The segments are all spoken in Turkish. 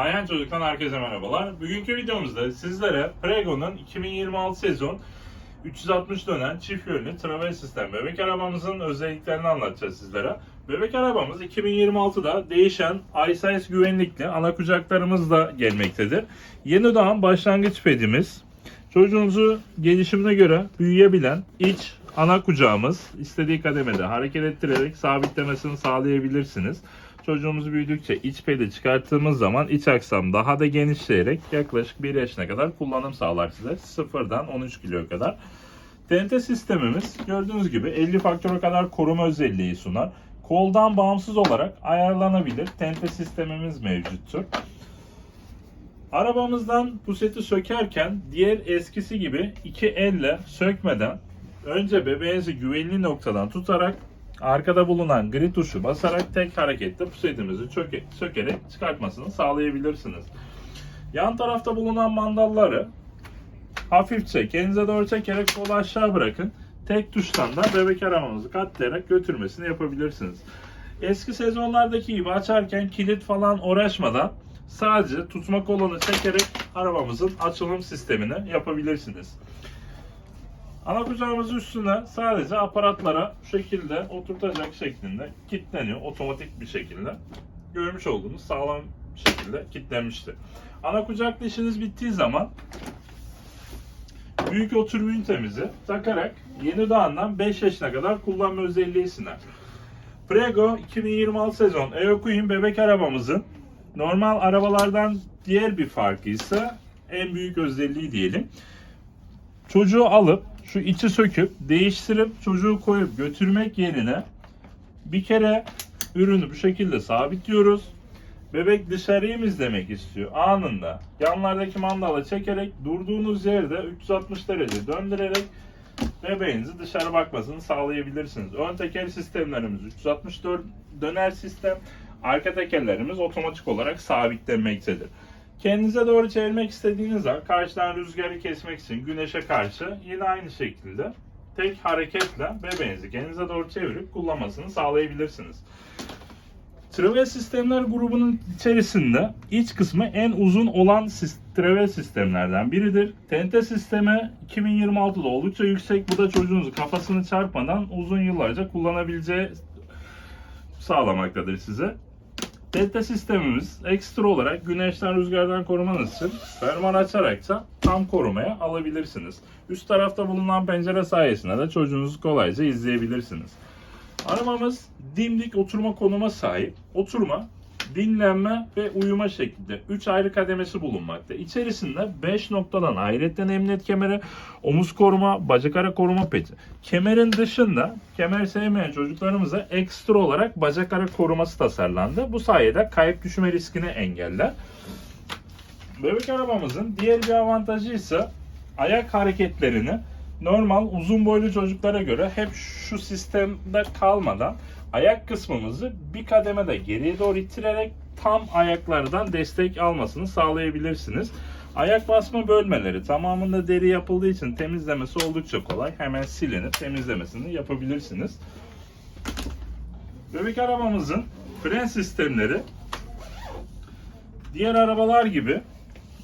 Ayhan Çocuk'tan herkese merhabalar. Bugünkü videomuzda sizlere Prego'nun 2026 sezon 360 dönen çift yönlü travel sistem bebek arabamızın özelliklerini anlatacağız sizlere. Bebek arabamız 2026'da değişen iSize güvenlikli ana kucaklarımız da gelmektedir. Yeni doğan başlangıç pedimiz, çocuğunuzu gelişimine göre büyüyebilen iç ana kucağımız istediği kademede hareket ettirerek sabitlemesini sağlayabilirsiniz. Çocuğumuz büyüdükçe iç pedi çıkarttığımız zaman iç aksam daha da genişleyerek yaklaşık 1 yaşına kadar kullanım sağlar size. Sıfırdan 13 kilo kadar. TNT sistemimiz gördüğünüz gibi 50 faktöre kadar koruma özelliği sunar. Koldan bağımsız olarak ayarlanabilir TNT sistemimiz mevcuttur. Arabamızdan puseti sökerken diğer eskisi gibi iki elle sökmeden önce bebeğinizi güvenli noktadan tutarak arkada bulunan gri tuşu basarak tek harekette pusetimizi çöke- sökerek çıkartmasını sağlayabilirsiniz. Yan tarafta bulunan mandalları hafifçe kendinize doğru çekerek kolu aşağı bırakın. Tek tuştan da bebek aramamızı katlayarak götürmesini yapabilirsiniz. Eski sezonlardaki gibi açarken kilit falan uğraşmadan sadece tutma kolunu çekerek arabamızın açılım sistemini yapabilirsiniz. Ana kucağımızın üstüne sadece aparatlara şu şekilde oturtacak şeklinde kilitleniyor otomatik bir şekilde. Görmüş olduğunuz sağlam bir şekilde kilitlenmiştir. Ana kucaklı işiniz bittiği zaman büyük oturma ünitemizi takarak yeni doğandan 5 yaşına kadar kullanma özelliği sunar. Prego 2026 sezon Eoqueen bebek arabamızın normal arabalardan diğer bir farkı ise en büyük özelliği diyelim. Çocuğu alıp şu içi söküp değiştirip çocuğu koyup götürmek yerine bir kere ürünü bu şekilde sabitliyoruz. Bebek dışarıyı izlemek istiyor? Anında yanlardaki mandalı çekerek durduğunuz yerde 360 derece döndürerek bebeğinizi dışarı bakmasını sağlayabilirsiniz. Ön teker sistemlerimiz 364 döner sistem. Arka tekerlerimiz otomatik olarak sabitlenmektedir. Kendinize doğru çevirmek istediğiniz an karşıdan rüzgarı kesmek için güneşe karşı yine aynı şekilde tek hareketle bebeğinizi kendinize doğru çevirip kullanmasını sağlayabilirsiniz. Travel sistemler grubunun içerisinde iç kısmı en uzun olan travel sistemlerden biridir. TNT sistemi 2026'da oldukça yüksek. Bu da çocuğunuzu kafasını çarpmadan uzun yıllarca kullanabileceği sağlamaktadır size. TNT sistemimiz ekstra olarak güneşten rüzgardan korumanız için fermuar açarak da tam korumaya alabilirsiniz. Üst tarafta bulunan pencere sayesinde de çocuğunuzu kolayca izleyebilirsiniz. Arabamız dimdik oturma konuma sahip. Oturma, dinlenme ve uyuma şeklinde 3 ayrı kademesi bulunmakta. İçerisinde 5 noktadan ayrıca emniyet kemeri, omuz koruma, bacak ara koruma peti. Kemerin dışında kemer sevmeyen çocuklarımıza ekstra olarak bacak ara koruması tasarlandı. Bu sayede kayıp düşme riskini engeller. Bebek arabamızın diğer bir avantajı ise ayak hareketlerini normal uzun boylu çocuklara göre hep şu sistemde kalmadan ayak kısmımızı bir kademede geriye doğru ittirerek tam ayaklardan destek almasını sağlayabilirsiniz. Ayak basma bölmeleri tamamında deri yapıldığı için temizlemesi oldukça kolay. Hemen silinip temizlemesini yapabilirsiniz. Bebek arabamızın fren sistemleri diğer arabalar gibi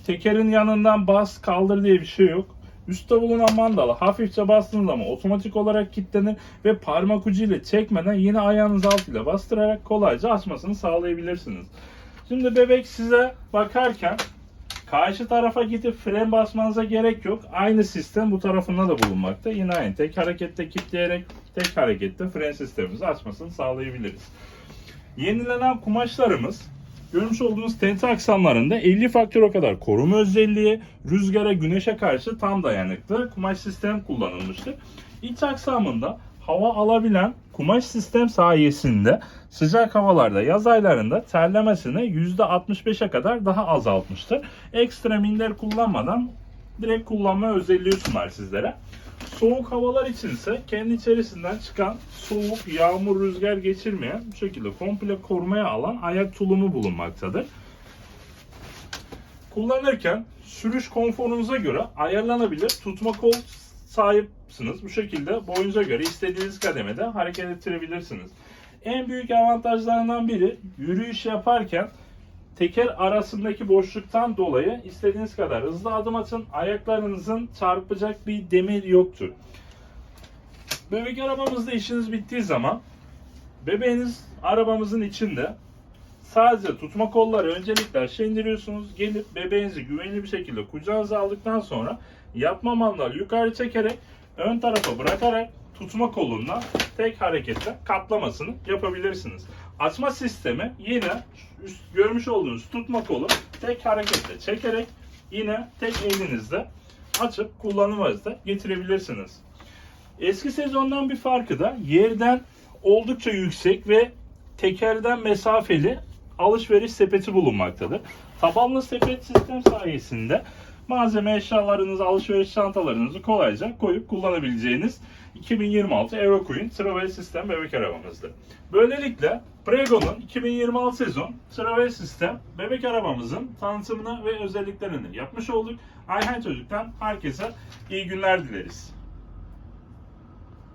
tekerin yanından bas kaldır diye bir şey yok. Üstte bulunan mandala hafifçe bastığınız zaman otomatik olarak kilitlenir ve parmak ucu ile çekmeden yine ayağınız altıyla bastırarak kolayca açmasını sağlayabilirsiniz. Şimdi bebek size bakarken karşı tarafa gidip fren basmanıza gerek yok. Aynı sistem bu tarafında da bulunmakta. Yine aynı tek harekette kilitleyerek tek harekette fren sistemimizi açmasını sağlayabiliriz. Yenilenen kumaşlarımız görmüş olduğunuz TNT aksamlarında 50 faktöre kadar koruma özelliği, rüzgara, güneşe karşı tam dayanıklı kumaş sistem kullanılmıştır. İç aksamında hava alabilen kumaş sistem sayesinde sıcak havalarda yaz aylarında terlemesini %65'e kadar daha azaltmıştır. Ekstra minder kullanmadan direkt kullanma özelliği sunar sizlere. Soğuk havalar için ise kendi içerisinden çıkan soğuk, yağmur, rüzgar geçirmeyen bu şekilde komple korumaya alan ayak tulumu bulunmaktadır. Kullanırken sürüş konforunuza göre ayarlanabilir tutma kol sahipsiniz. Bu şekilde boyunuza göre istediğiniz kademede hareket ettirebilirsiniz. En büyük avantajlarından biri yürüyüş yaparken teker arasındaki boşluktan dolayı istediğiniz kadar hızlı adım atın. Ayaklarınızın çarpacak bir demir yoktur. Bebek arabamızda işiniz bittiği zaman bebeğiniz arabamızın içinde sadece tutma kolları öncelikle aşağı indiriyorsunuz. Gelip bebeğinizi güvenli bir şekilde kucağınıza aldıktan sonra yapma mandal yukarı çekerek ön tarafa bırakarak tutma kolundan tek hareketle katlamasını yapabilirsiniz. Açma sistemi yine üst, görmüş olduğunuz tutma kolu tek hareketle çekerek yine tek elinizle açıp kullanıma getirebilirsiniz. Eski sezondan bir farkı da yerden oldukça yüksek ve tekerden mesafeli alışveriş sepeti bulunmaktadır. Tabanlı sepet sistem sayesinde malzeme eşyalarınızı, alışveriş çantalarınızı kolayca koyup kullanabileceğiniz 2026 Euroqueen Travel Sistem bebek arabamızdır. Böylelikle Prego'nun 2026 sezon Travel Sistem bebek arabamızın tanıtımını ve özelliklerini yapmış olduk. Ayhan Çocuk'tan herkese iyi günler dileriz.